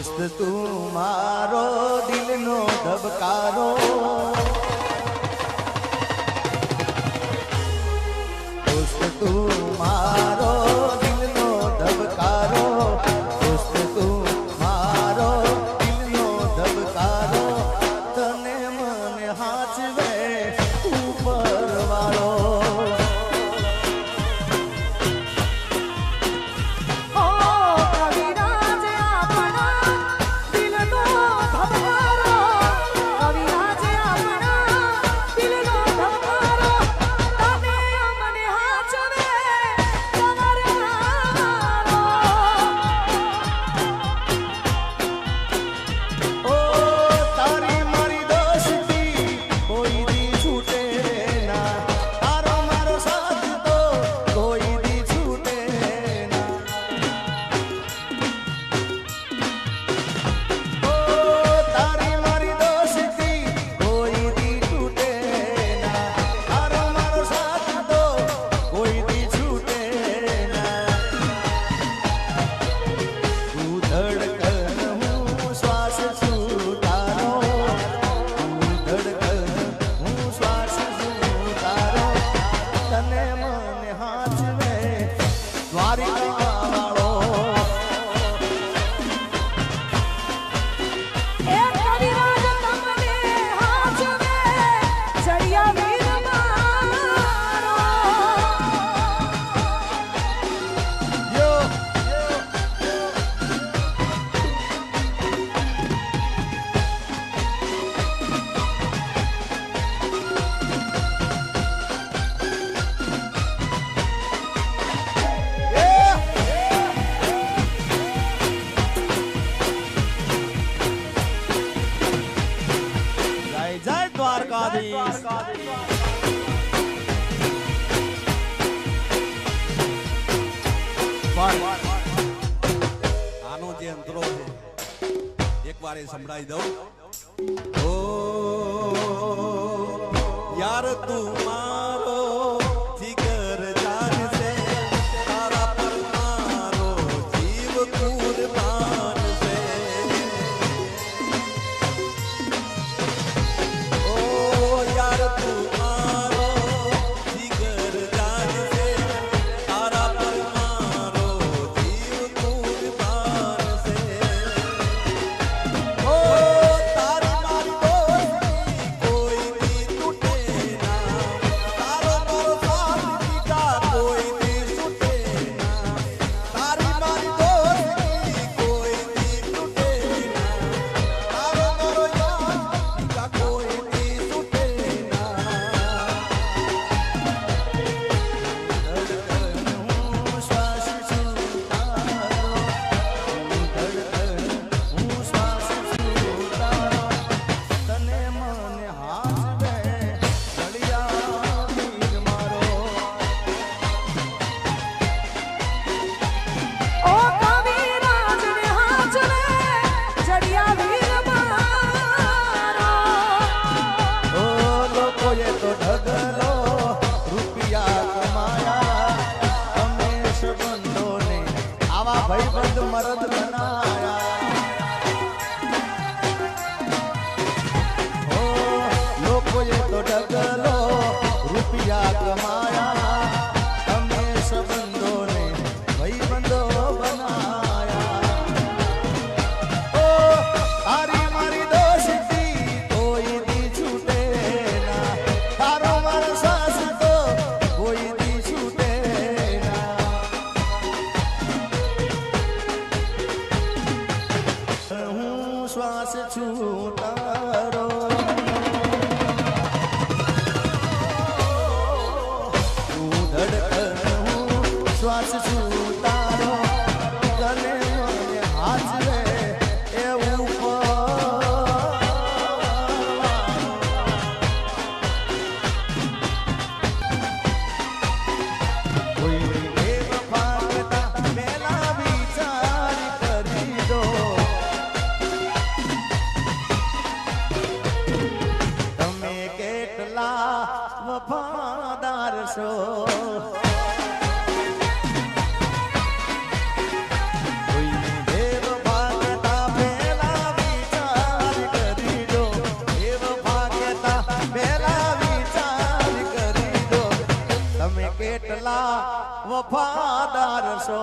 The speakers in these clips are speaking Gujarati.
দোস্ত তোমারো આનો જે અંતરો છે એકવાર એ સંભળાઈ દઉં. યાર તું મા you. Nazis who ওফাদার সো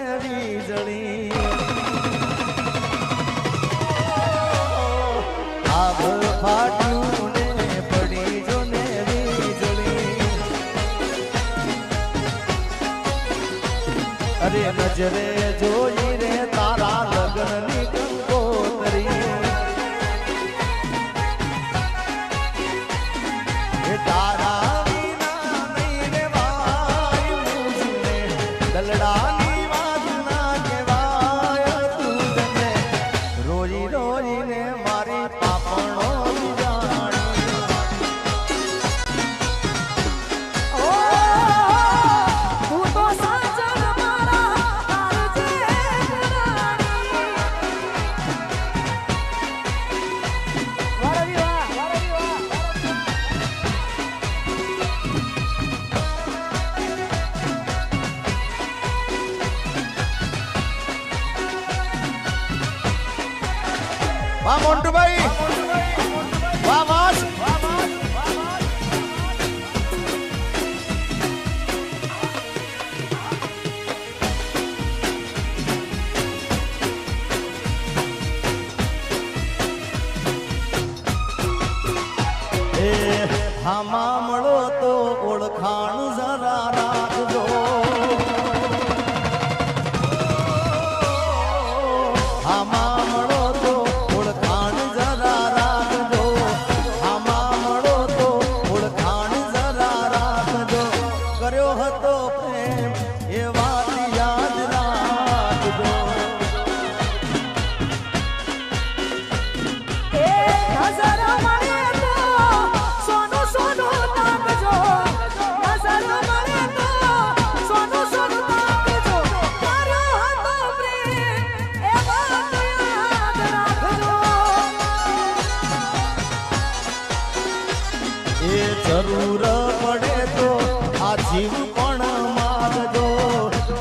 રીજળી આભ ફાટ્યું ને પડી જો ને રીજળી અરે નજરે જોઈ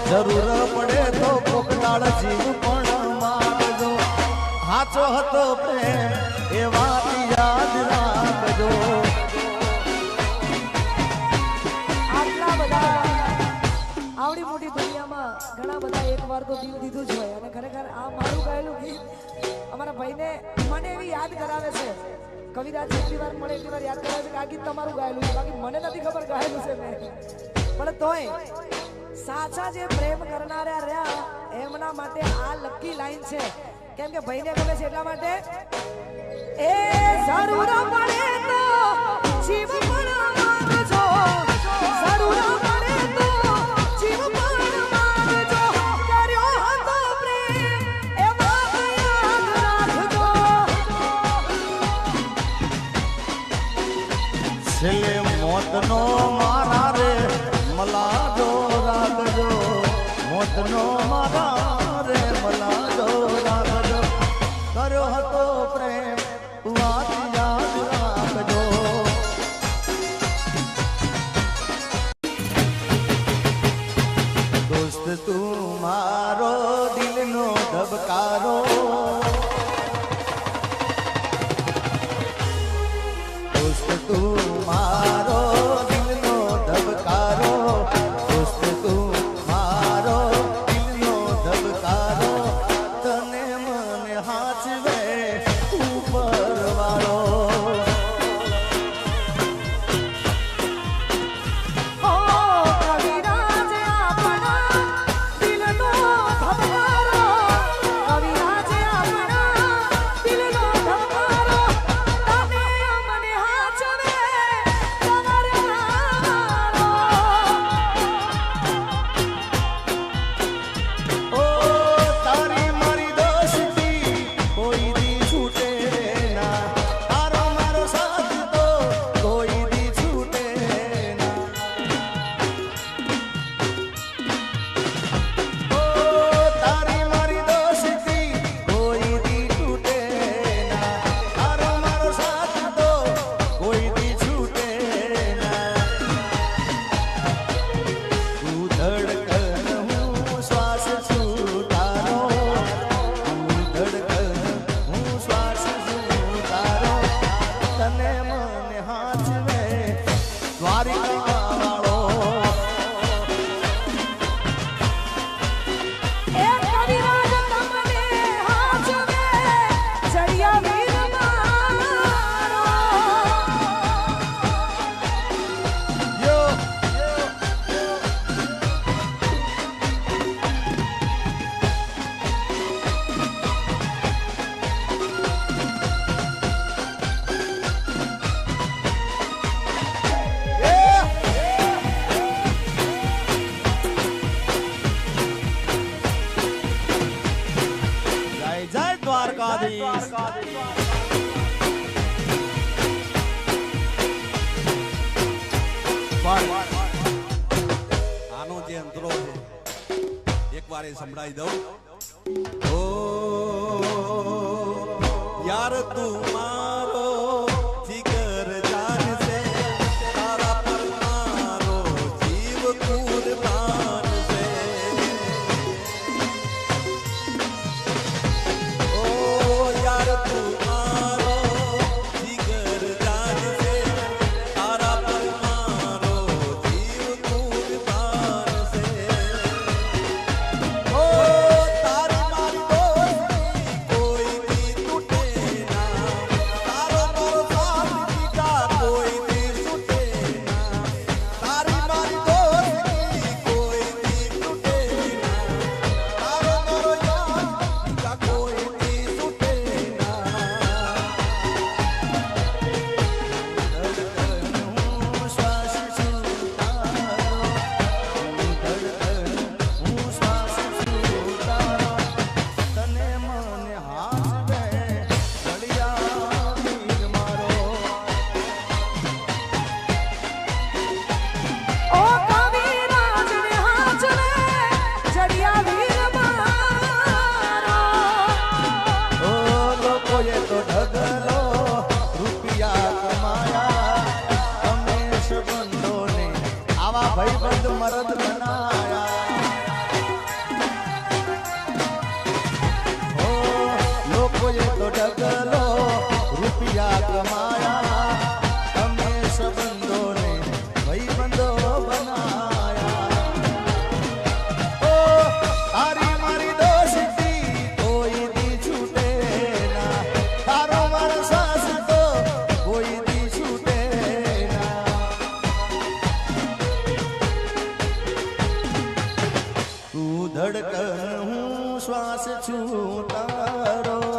જરૂર પડે તો કોકડાળ જીવ પણ મારજો. હાચો હતો પ્રેમ, એ વાત યાદ રાખજો. બધા આવડી મોટી દુનિયામાં ઘણા બધા એકવાર તો દિલ દીધું જ હોય. અને ખરેખર આ મારું ગાયેલું ગીત અમારા ભાઈને મને એવી યાદ કરાવે છે. કવિરાજ જેટલી વાર મળે એટલી વાર યાદ કરાવે છે કે આ ગીત તમારું ગાયેલું છે. બાકી મને નથી ખબર ગાયેલું છે મેં પણ તોય સાચા જે પ્રેમ કરનારા રહ્યા, એમના માટે આ લકી લાઈન છે. કેમ કે ભાઈને ગમે છે એટલા માટે? એ જરૂર પડે તો જીવ પણ sofrendo. દ્વારકાધીશ. આનો જે અંતરો છે એક વાર એ સંભળાવી દઉં. યાર તું માં મરદ બનાય હું શ્વાસ છું તારો